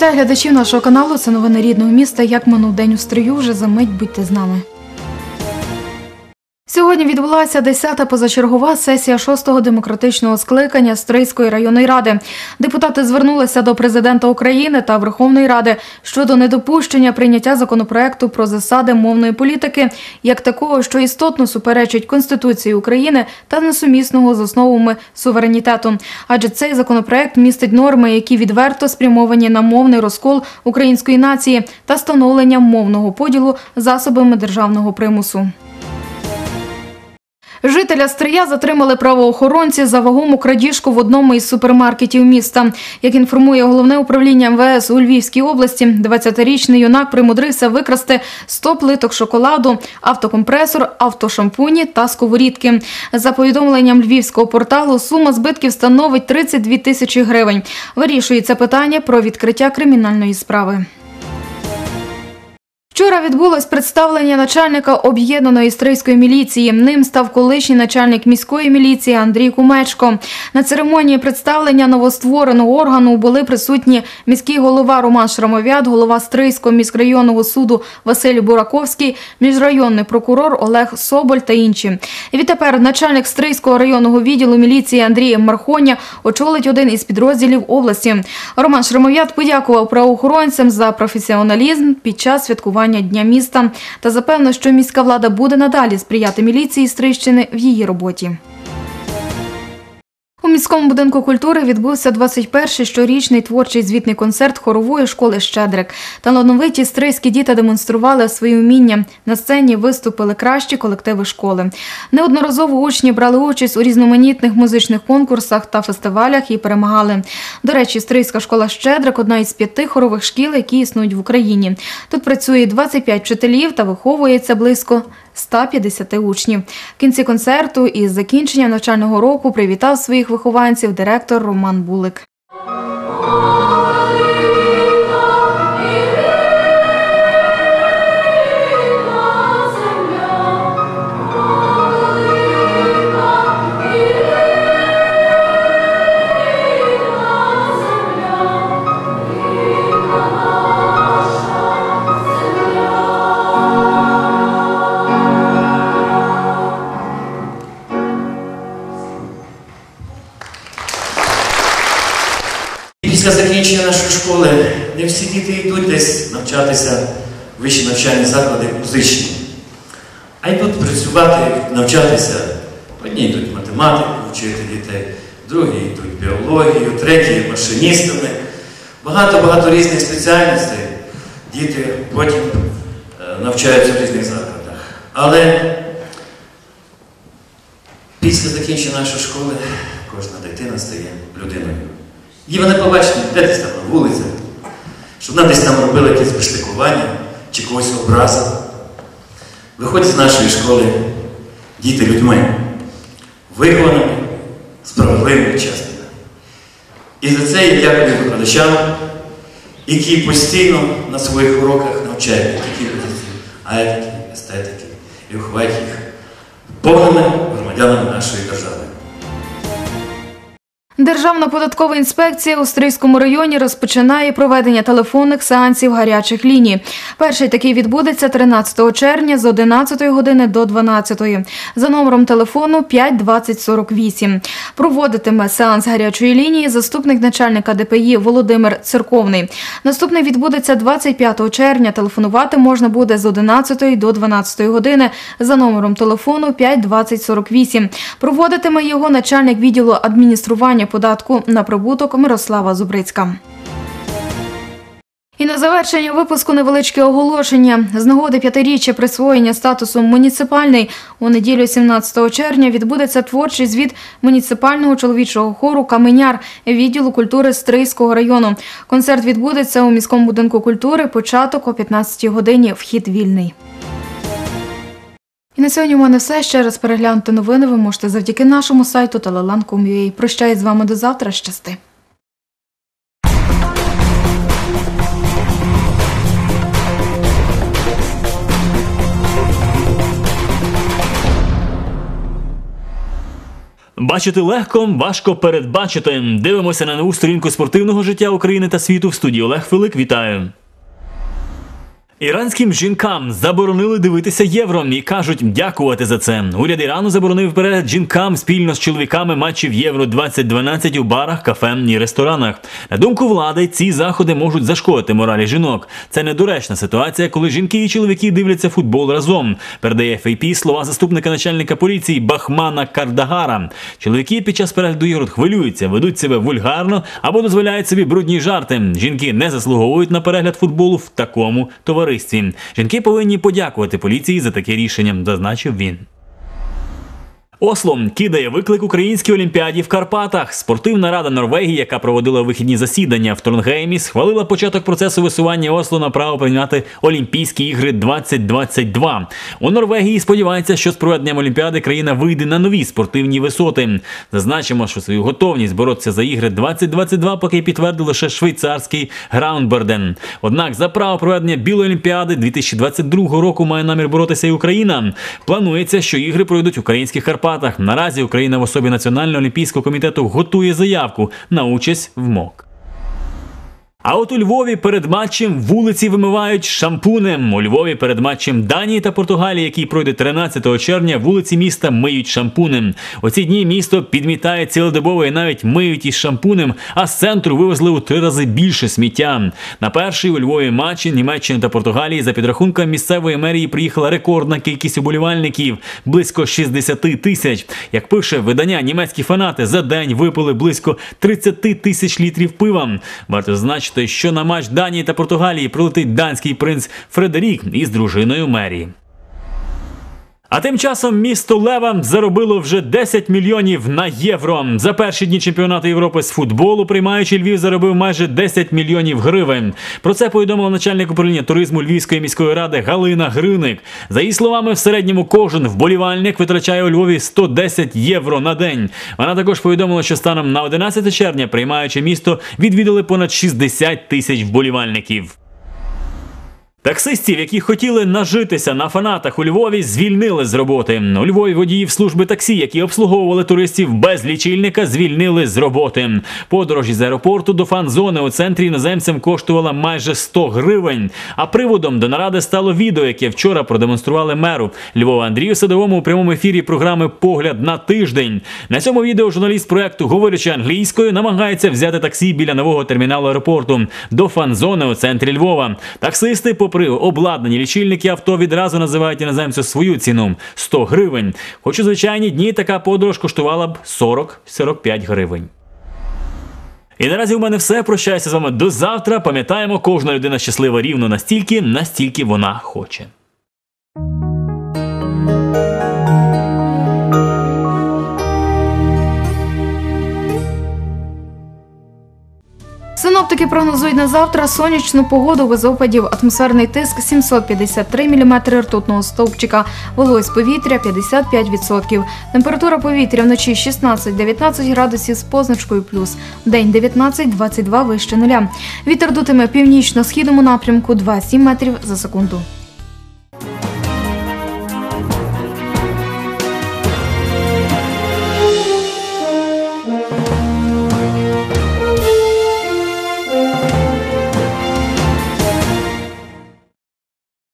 Вітаю глядачів нашого каналу. Це новини рідного міста. Як минув день у стрію. вже за мить будьте з нами. Сьогодні відбулася 10-та позачергова сесія 6-го демократичного скликання Стрийської районної ради. Депутати звернулися до президента України та Верховної Ради щодо недопущення прийняття законопроекту про засади мовної політики як такого, що істотно суперечить Конституції України та несумісного з основами суверенітету. Адже цей законопроект містить норми, які відверто спрямовані на мовний розкол української нації та становлення мовного поділу засобами державного примусу. Жителя Стрия затримали правоохоронці за вагому крадіжку в одному із супермаркетів міста. Як інформує головне управління МВС у Львівській області, 20-річний юнак примудрився викрасти 100 плиток шоколаду, автокомпресор, автошампуні та сковорідки. За повідомленням львівського порталу, сума збитків становить 32 тисячі гривень. Вирішується питання про відкриття кримінальної справи. Вчора відбулось представлення начальника об'єднаної істрийської міліції. Ним став колишній начальник міської міліції Андрій Кумечко. На церемонії представлення новоствореного органу були присутні міський голова Роман Шрамовят, голова Стрийського міськрайонного суду Василь Бураковський, міжрайонний прокурор Олег Соболь та інші. І відтепер начальник Стрийського районного відділу міліції Андрій Мархоня очолить один із підрозділів області. Роман Шрамовят подякував правоохоронцям за професіоналізм під час святкування дня міста та запевнив, що міська влада буде надалі сприяти міліції Стрищини в її роботі. Міському будинку культури відбувся 21-й щорічний творчий звітний концерт хорової школи Щедрик. Талановиті стрийські діти демонстрували свої вміння. На сцені виступили кращі колективи школи. Неодноразово учні брали участь у різноманітних музичних конкурсах та фестивалях і перемагали. До речі, Стрийська школа Щедрик одна із п'яти хорових шкіл, які існують в Україні. Тут працює 25 вчителів та виховується близько 150 учнів. В кінці концерту із закінченням навчального року привітав своїх вихованців директор Роман Булик. Після закінчення нашої школи не всі діти йдуть десь навчатися в вищі навчальні заклади музичні, а йдуть працювати, навчатися. Одні йдуть математику, вчити дітей, другі йдуть біологію, треті машиністами. Багато-багато різних спеціальностей діти потім е, навчаються в різних закладах. Але після закінчення нашої школи кожна дитина стає людиною. Її вона побачить де десь там на вулицях, щоб вона десь там робила якесь приштикування чи когось образила. Виходять з нашої школи діти людьми, вихованими, справедливими, чесними. І за це я дякую викладачам, які постійно на своїх уроках навчають не тільки позиції, а етики, естетики і виховають їх повними громадянами нашої держави. Державна податкова інспекція у Стрийському районі розпочинає проведення телефонних сеансів гарячих ліній. Перший такий відбудеться 13 червня з 11 години до 12 за номером телефону 52048. Проводитиме сеанс гарячої лінії заступник начальника ДПІ Володимир Церковний. Наступний відбудеться 25 червня. Телефонувати можна буде з 11 до 12 години за номером телефону 52048. Проводитиме його начальник відділу адміністрування податку на прибуток Мирослава Зубрицька. І на завершення випуску невеличке оголошення. З нагоди п'ятиріччя присвоєння статусу муніципальний у неділю 17 червня відбудеться творчий звіт муніципального чоловічого хору Каменяр відділу культури Стрийського району. Концерт відбудеться у міському будинку культури. Початок о 15 годині. Вхід вільний. На сьогодні у мене все. Ще раз переглянути новини ви можете завдяки нашому сайту telelan.com.ua. Прощаюсь з вами до завтра. Щасти. Бачити легко, важко передбачити. Дивимося на нову сторінку спортивного життя України та світу в студії Олег Филик. Вітаю. Іранським жінкам заборонили дивитися євро і кажуть дякувати за це. Уряд Ірану заборонив перегляд жінкам спільно з чоловіками матчів Євро 2012 у барах, кафе і ресторанах. На думку влади, ці заходи можуть зашкодити моралі жінок. Це недоречна ситуація, коли жінки і чоловіки дивляться футбол разом. Передає ФАП слова заступника начальника поліції Бахмана Кардагара. Чоловіки під час перегляду ігор хвилюються, ведуть себе вульгарно або дозволяють собі брудні жарти. Жінки не заслуговують на перегляд футболу в такому товаристві. Жінки повинні подякувати поліції за таке рішення, зазначив він. Осло кидає виклик українській олімпіаді в Карпатах. Спортивна рада Норвегії, яка проводила вихідні засідання в Тронгеймі, схвалила початок процесу висування Осло на право прийняти Олімпійські ігри 2022. У Норвегії сподіваються, що з проведенням Олімпіади країна вийде на нові спортивні висоти. Зазначимо, що свою готовність боротися за ігри 2022 поки підтвердив лише швейцарський Граундберден. Однак за право проведення Білої Олімпіади 2022 року має намір боротися і Україна. Планується, що ігри пройдуть українських Карпатах. Наразі Україна в особі Національного олімпійського комітету готує заявку на участь в МОК. А от у Львові перед матчем вулиці вимивають шампунем. У Львові перед матчем Данії та Португалії, який пройде 13 червня, вулиці міста миють шампунем. У ці дні місто підмітає цілодобово і навіть миють із шампунем, а з центру вивезли у три рази більше сміття. На перший у Львові матчі Німеччини та Португалії за підрахунком місцевої мерії приїхала рекордна кількість уболівальників близько 60 тисяч. Як пише видання, німецькі фанати за день випили близько 30 тисяч літрів пива. Варто зазначити, що на матч Данії та Португалії прилетить данський принц Фредерік із дружиною Мері. А тим часом місто Лева заробило вже 10 мільйонів на євро. За перші дні чемпіонату Європи з футболу, приймаючи Львів, заробив майже 10 мільйонів гривень. Про це повідомила начальник управління туризму Львівської міської ради Галина Гриник. За її словами, в середньому кожен вболівальник витрачає у Львові 110 євро на день. Вона також повідомила, що станом на 11 червня, приймаючи місто, відвідали понад 60 тисяч вболівальників. Таксистів, які хотіли нажитися на фанатах у Львові, звільнили з роботи. У Львові водіїв служби таксі, які обслуговували туристів без лічильника, звільнили з роботи. Подорож із аеропорту до фан-зони у центрі іноземцям коштувала майже 100 гривень. А приводом до наради стало відео, яке вчора продемонстрували меру Львова Андрію Садовому у прямому ефірі програми Погляд на тиждень. На цьому відео журналіст проекту, говорячи англійською, намагається взяти таксі біля нового терміналу аеропорту до фан-зони у центрі Львова. Таксисти, попри обладнані лічильники авто, відразу називають іноземцю свою ціну 100 гривень. Хоч у звичайні дні така подорож коштувала б 40-45 гривень. І наразі у мене все. Прощаюся з вами до завтра. Пам'ятаємо, кожна людина щаслива рівно настільки, настільки вона хоче. Синоптики прогнозують на завтра сонячну погоду без опадів, атмосферний тиск 753 мм ртутного стовпчика, вологість повітря 55%. Температура повітря вночі 16-19 градусів з позначкою плюс, День 19-22 вище нуля. Вітер дутиме північно-східному напрямку 2,7 метрів за секунду.